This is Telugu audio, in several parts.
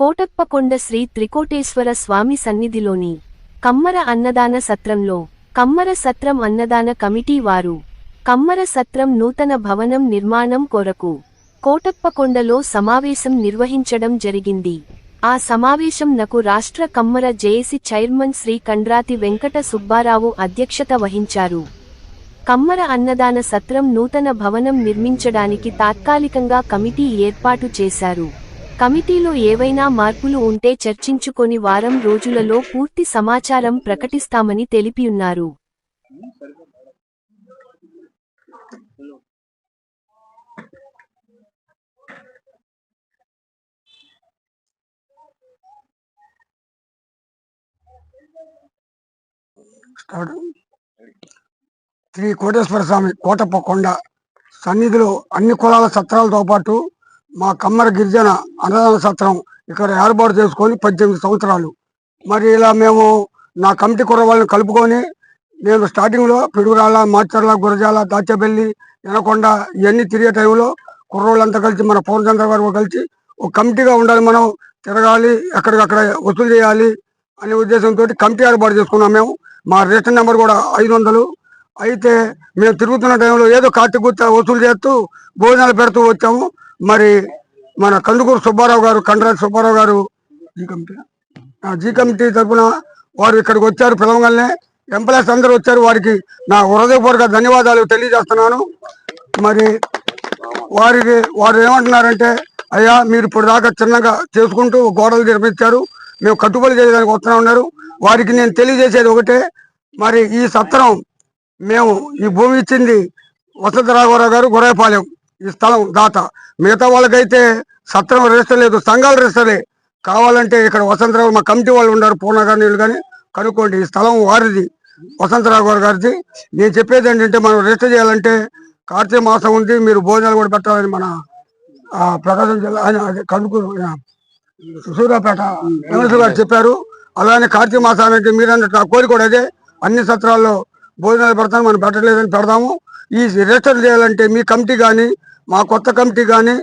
కోటప్పకొండ శ్రీ త్రికోటేశ్వర స్వామి సన్నిధిలోని కమ్మర అన్నదాన సత్రంలో కమ్మర సత్రం అన్నదాన కమిటీ వారు కమ్మర సత్రం నూతన భవనం నిర్మాణం కొరకు కోటప్పకొండలో సమావేశం నిర్వహించడం జరిగింది. ఆ సమావేశం నకు రాష్ట్ర కమ్మర జేఏసీ చైర్మన్ శ్రీ కండ్రాతి వెంకట సుబ్బారావు అధ్యక్షత వహించారు. కమ్మర అన్నదాన సత్రం నూతన భవనం నిర్మించడానికి తాత్కాలికంగా కమిటీ ఏర్పాటు చేశారు. కమిటీలో ఏవైనా మార్పులు ఉంటే చర్చించుకొని వారం రోజులలో పూర్తి సమాచారం ప్రకటిస్తామని తెలిపియున్నారు. శ్రీ కోటేశ్వర స్వామి కోటప్ప కొండ సన్నిధిలో అన్ని కులాల సత్రాలతో పాటు మా కమ్మర గిరిజన అన్నదాన సత్రం ఇక్కడ ఏర్పాటు చేసుకొని పద్దెనిమిది సంవత్సరాలు. మరి ఇలా మేము నా కమిటీ కుర్రవాళ్ళని కలుపుకొని నేను స్టార్టింగ్లో పిడుగురాల మాచర్ల గురజాల దాచేపల్లి ఎనకొండ ఇవన్నీ తిరిగే టైంలో కుర్రోళ్ళంతా కలిసి మన పౌరచంద్ర గారు కలిసి ఒక కమిటీగా ఉండాలి మనం తిరగాలి ఎక్కడికక్కడ వసూలు చేయాలి అనే ఉద్దేశంతో కమిటీ ఏర్పాటు చేసుకున్నాం మేము. మా రిటర్న్ నెంబర్ కూడా ఐదు వందలు. అయితే మేము తిరుగుతున్న టైంలో ఏదో కార్తీక గుర్త వసూలు చేస్తూ భోజనాలు పెడుతూ వచ్చాము. మరి మన కందుకూరు సుబ్బారావు గారు కండరాజు సుబ్బారావు గారు జీ కమిటీ జీ కమిటీ తరఫున వారు ఇక్కడికి వచ్చారు పిలవగానే. ఎంప్లాయీస్ అందరూ వచ్చారు. వారికి నా హృదయపూర్వక ధన్యవాదాలు తెలియజేస్తున్నాను. మరి వారికి వారు ఏమంటున్నారంటే అయ్యా మీరు ఇప్పుడు దాకా చిన్నగా చేసుకుంటూ గోడలు నిర్మించారు. మేము కట్టుబడి చేయడానికి వస్తున్నా ఉన్నారు. వారికి నేను తెలియజేసేది ఒకటే. మరి ఈ సత్రం మేము ఈ భూమి ఇచ్చింది వసంత రాఘవరావు గారు గురాయపాలెం ఈ స్థలం దాత మిగతా వాళ్ళకైతే సత్రం రిజిస్టర్ లేదు సంఘాలు రిజిస్టర్లే. కావాలంటే ఇక్కడ వసంతరావు మా కమిటీ వాళ్ళు ఉన్నారు పూర్ణ గారి నీళ్ళు కానీ కనుక్కోండి. ఈ స్థలం వారిది వసంతరావు గారు గారిది. నేను చెప్పేది ఏంటంటే మనం రిజిస్టర్ చేయాలంటే కార్తీక మాసం ఉంది మీరు భోజనాలు కూడా పెట్టాలని మన ఆ, ప్రకాశం జిల్లా ఆయన సూర్యాపేట గారు చెప్పారు. అలానే కార్తీక మాసానికి మీరన్నట్టు నా కోరిక కూడా అదే. అన్ని సత్రాల్లో భోజనాలు పెడతాం మనం పెట్టలేదని పెడదాము. ఈ రిజిస్టర్ చేయాలంటే మీ కమిటీ కానీ మా కొత్త కమిటీ కానీ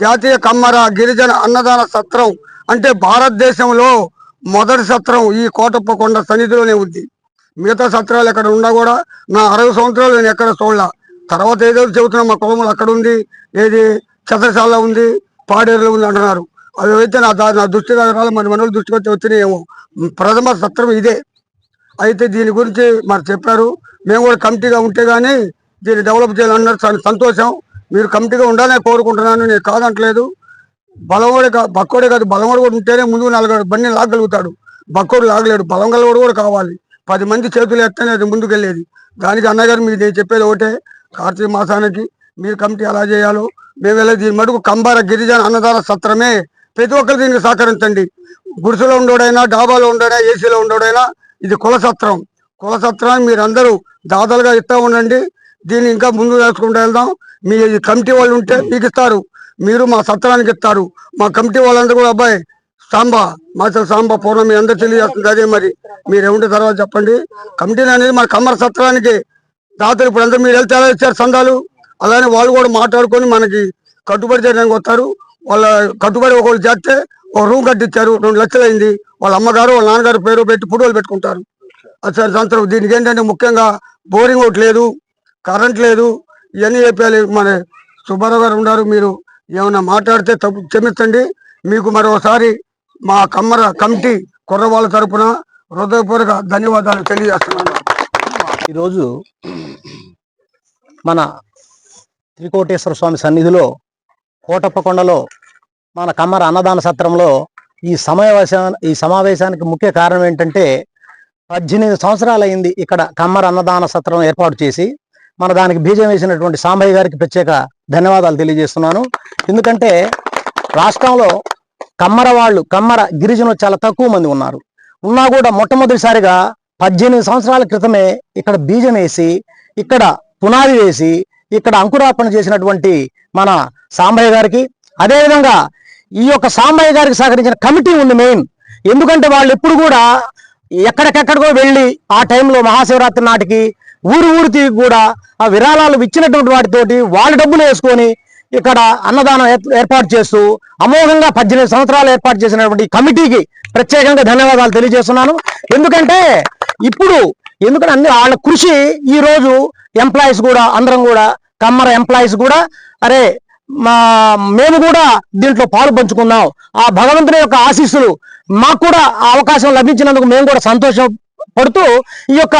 జాతీయ కమ్మర గిరిజన అన్నదాన సత్రం అంటే భారతదేశంలో మొదటి సత్రం ఈ కోటప్పకొండ సన్నిధిలోనే ఉంది. మిగతా సత్రాలు ఎక్కడ ఉన్నా కూడా నా అరవై సంవత్సరాలు నేను ఎక్కడ చూడలా. తర్వాత ఏదో చెబుతున్నా మా కుటుంబంలో అక్కడ ఉంది ఏది చంద్రశాల ఉంది పాడేరులో ఉంది అంటున్నారు. అవి అయితే నా దా- నా దృష్టి రాలి మన మనోళ్ళ దృష్టికి వచ్చి వచ్చినాయేమో. ప్రథమ సత్రం ఇదే. అయితే దీని గురించి మరి చెప్పారు. మేము కూడా కమిటీగా ఉంటే కానీ దీన్ని డెవలప్ చేయాలన్నారు సంతోషం. మీరు కమిటీగా ఉండాలని కోరుకుంటున్నాను. నేను కాదంటలేదు. బలవాడే కాదు బక్కోడే కాదు బలవాడు కూడా ఉంటేనే ముందు నాలుగు బండి లాగలుగుతాడు. బక్కోడు లాగలేడు బలం గలవాడు కూడా కావాలి. పది మంది చేతులు ఎత్తనే అది ముందుకెళ్ళేది. దానికి అన్నగారు మీరు నేను చెప్పేది ఒకటే. కార్తీక మాసానికి మీరు కమిటీ ఎలా చేయాలో మేము వెళ్ళి దీని మటుకు కంబార గిరిజన అన్నదాన సత్రమే ప్రతి ఒక్కరు దీనికి సహకరించండి. గుడిసెలో ఉండోడైనా డాబాలో ఉండోడైనా ఏసీలో ఉండోడైనా ఇది కుల సత్రం కుల సత్రాన్ని దాదాలుగా ఇస్తా ఉండండి. దీన్ని ఇంకా ముందు వేసుకుంటూ వెళ్దాం. మీ కమిటీ వాళ్ళు ఉంటే మీకు ఇస్తారు. మీరు మా సత్రానికి ఇస్తారు. మా కమిటీ వాళ్ళందరూ కూడా అబ్బాయి సాంబా మాచల్ సాంబా పూర్ణ మీ అందరూ తెలియజేస్తుంది. అదే మరి మీరు ఏముంటే తర్వాత చెప్పండి. కమిటీ అనేది మన కమ్మర సత్రానికి దాతలు ఇప్పుడు అందరూ మీరు వెళ్తే ఎలా ఇచ్చారు సందాలు? అలానే వాళ్ళు కూడా మాట్లాడుకొని మనకి కట్టుబడి చేయడానికి వస్తారు. వాళ్ళ కట్టుబడి ఒకళ్ళు చేస్తే ఒక రూమ్ కట్టించారు రెండు లక్షలు అయింది వాళ్ళ అమ్మగారు వాళ్ళ నాన్నగారు పేరు పెట్టి ఫోటోలు పెట్టుకుంటారు. అసలు సంవత్సరం దీనికి ఏంటంటే ముఖ్యంగా బోరింగ్ ఒకటి లేదు కరెంట్ లేదు ఇవన్నీ చెప్పాలి. మన సుబ్బారావు గారు ఉన్నారు మీరు ఏమైనా మాట్లాడితే తప్పు క్షమించండి. మీకు మరోసారి మా కమ్మర కమిటీ కుర్రవాళ్ళ తరపున హృదయపూర్వక ధన్యవాదాలు తెలియజేస్తున్నాను. ఈరోజు మన త్రికోటేశ్వర స్వామి సన్నిధిలో కోటప్పకొండలో మన కమ్మర అన్నదాన సత్రంలో ఈ సమావేశ ఈ సమావేశానికి ముఖ్య కారణం ఏంటంటే పద్దెనిమిది సంవత్సరాలు అయింది ఇక్కడ కమ్మర అన్నదాన సత్రం ఏర్పాటు చేసి మన దానికి బీజం వేసినటువంటి సాంబయ్య గారికి ప్రత్యేక ధన్యవాదాలు తెలియజేస్తున్నాను. ఎందుకంటే రాష్ట్రంలో కమ్మర వాళ్ళు కమ్మర గిరిజనులు చాలా తక్కువ మంది ఉన్నారు. ఉన్నా కూడా మొట్టమొదటిసారిగా పద్దెనిమిది సంవత్సరాల క్రితమే ఇక్కడ బీజం వేసి ఇక్కడ పునాది వేసి ఇక్కడ అంకురార్పణ చేసినటువంటి మన సాంబయ్య గారికి. అదేవిధంగా ఈ యొక్క సాంబయ్య గారికి సహకరించిన కమిటీ ఉంది మెయిన్. ఎందుకంటే వాళ్ళు ఎప్పుడు కూడా ఎక్కడికెక్కడికో వెళ్ళి ఆ టైంలో మహాశివరాత్రి నాటికి ఊరు ఊరు కూడా ఆ విరాళాలు ఇచ్చినటువంటి వాటితోటి వాళ్ళ డబ్బులు వేసుకొని ఇక్కడ అన్నదానం ఏర్పాటు చేస్తూ అమోఘంగా పద్దెనిమిది సంవత్సరాలు ఏర్పాటు చేసినటువంటి కమిటీకి ప్రత్యేకంగా ధన్యవాదాలు తెలియజేస్తున్నాను. ఎందుకంటే ఇప్పుడు ఎందుకంటే అన్ని వాళ్ళ కృషి ఈ రోజు ఎంప్లాయీస్ కూడా అందరం కూడా కమ్మర ఎంప్లాయీస్ కూడా అరే మా మేము కూడా దీంట్లో పాలు పంచుకున్నాం ఆ భగవంతుని యొక్క ఆశీస్సులు మాకు కూడా ఆ అవకాశం లభించినందుకు మేము కూడా సంతోషం పడుతూ ఈ యొక్క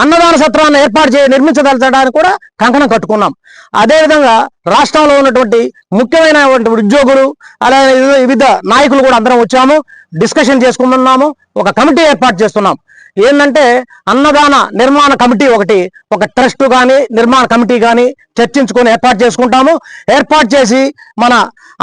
అన్నదాన సత్రాన్ని ఏర్పాటు చేయ నిర్మించదలచడానికి కూడా కంకణం కట్టుకున్నాం. అదేవిధంగా రాష్ట్రంలో ఉన్నటువంటి ముఖ్యమైనటువంటి ఉద్యోగులు అలాగే వివిధ- వివిధ నాయకులు కూడా అందరం వచ్చాము డిస్కషన్ చేసుకుంటున్నాము ఒక కమిటీ ఏర్పాటు చేస్తున్నాం. ఏంటంటే అన్నదాన నిర్మాణ కమిటీ ఒకటి ఒక ట్రస్ట్ కానీ నిర్మాణ కమిటీ కానీ చర్చించుకొని ఏర్పాటు చేసుకుంటాము. ఏర్పాటు చేసి మన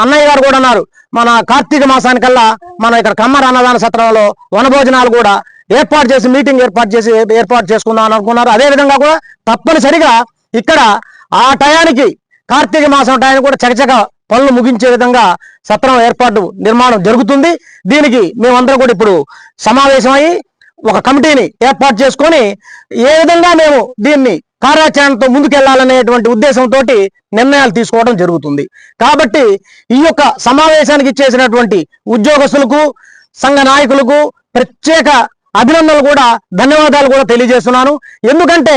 అన్నయ్య గారు కూడా అన్నారు మన కార్తీక మాసానికల్లా మన ఇక్కడ కమ్మర అన్నదాన సత్రంలో వనభోజనాలు కూడా ఏర్పాటు చేసి మీటింగ్ ఏర్పాటు చేసి ఏర్పాటు చేసుకుందాం అని అనుకున్నారు. అదే విధంగా కూడా తప్పనిసరిగా ఇక్కడ ఆ టయానికి కార్తీక మాసం టయానికి కూడా చకచక పనులు ముగించే విధంగా సత్రం ఏర్పాటు నిర్మాణం జరుగుతుంది. దీనికి మేమందరం కూడా ఇప్పుడు సమావేశమై ఒక కమిటీని ఏర్పాటు చేసుకొని ఏ విధంగా మేము దీన్ని కార్యాచరణతో ముందుకెళ్ళాలనేటువంటి ఉద్దేశంతో నిర్ణయాలు తీసుకోవడం జరుగుతుంది. కాబట్టి ఈ యొక్క సమావేశానికి ఇచ్చేసినటువంటి ఉద్యోగస్తులకు సంఘ నాయకులకు ప్రత్యేక అభినందనలు కూడా ధన్యవాదాలు కూడా తెలియజేస్తున్నాను. ఎందుకంటే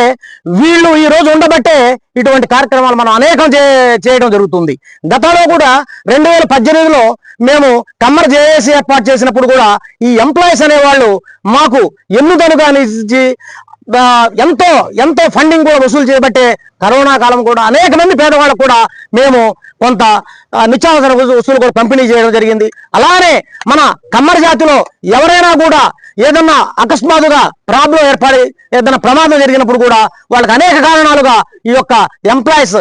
వీళ్ళు ఈ రోజు ఉండబట్టే ఇటువంటి కార్యక్రమాలు మనం అనేకం చే- చేయడం జరుగుతుంది. గతంలో కూడా రెండు వేల పద్దెనిమిదిలో మేము కమ్మర్ జేఏసీ ఏర్పాటు చేసినప్పుడు కూడా ఈ ఎంప్లాయీస్ అనేవాళ్ళు మాకు ఎన్నుదనుగా ఇచ్చి ఎంతో ఎంతో ఫండింగ్ కూడా వసూలు చేయబట్టే కరోనా కాలం కూడా అనేక మంది పేదవాళ్ళకు కూడా మేము కొంత నిత్యావసర వసూలు వస్తువులు కూడా పంపిణీ చేయడం జరిగింది. అలానే మన కమ్మరి జాతిలో ఎవరైనా కూడా ఏదన్నా అకస్మాత్తుగా ప్రాబ్లం ఏర్పడి ఏదైనా ప్రమాదం జరిగినప్పుడు కూడా వాళ్ళకి అనేక కారణాలుగా ఈ యొక్క ఎంప్లాయీస్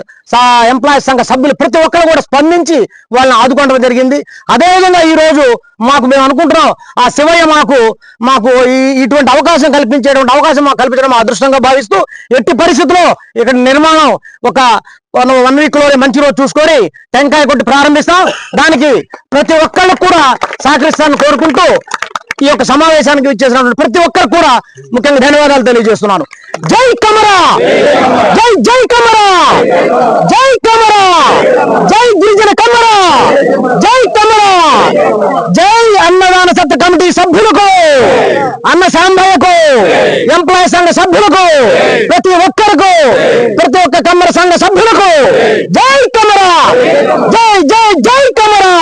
ఎంప్లాయీస్ సంఘ సభ్యులు ప్రతి ఒక్కరు కూడా స్పందించి వాళ్ళని ఆదుకోవడం జరిగింది. అదేవిధంగా ఈ రోజు మాకు మేము అనుకుంటున్నాం ఆ శివయ్య మాకు మాకు ఇటువంటి అవకాశం కల్పించేటువంటి అవకాశం మాకు కల్పించడం మా అదృష్టంగా భావిస్తూ ఎట్టి పరిస్థితుల్లో ఇక్కడ నిర్మాణం ఒక వన్ వీక్లోనే మంచి రోజు చూసుకొని టెంకాయ కొట్టి ప్రారంభిస్తాం. దానికి ప్రతి ఒక్కళ్ళకు కూడా సహకరిస్తాను కోరుకుంటూ ఈ యొక్క సమావేశానికి ఇచ్చేసినటువంటి ప్రతి ఒక్కరు కూడా ముఖ్యంగా ధన్యవాదాలు తెలియజేస్తున్నాను. జై కమరా! జై జై కమరా! జై కమరా! జై గిరిజన కమరా! జై కమరా! జై అన్నదాన సత్త కమిటీ సభ్యులకు అన్న సాంబయ్యకు ఎంప్లాయీ సంఘ సభ్యులకు ప్రతి ఒక్కరికి ప్రతి ఒక్క కమ్మర సంఘ సభ్యులకు జై కమరా! జై జై జై కమరా!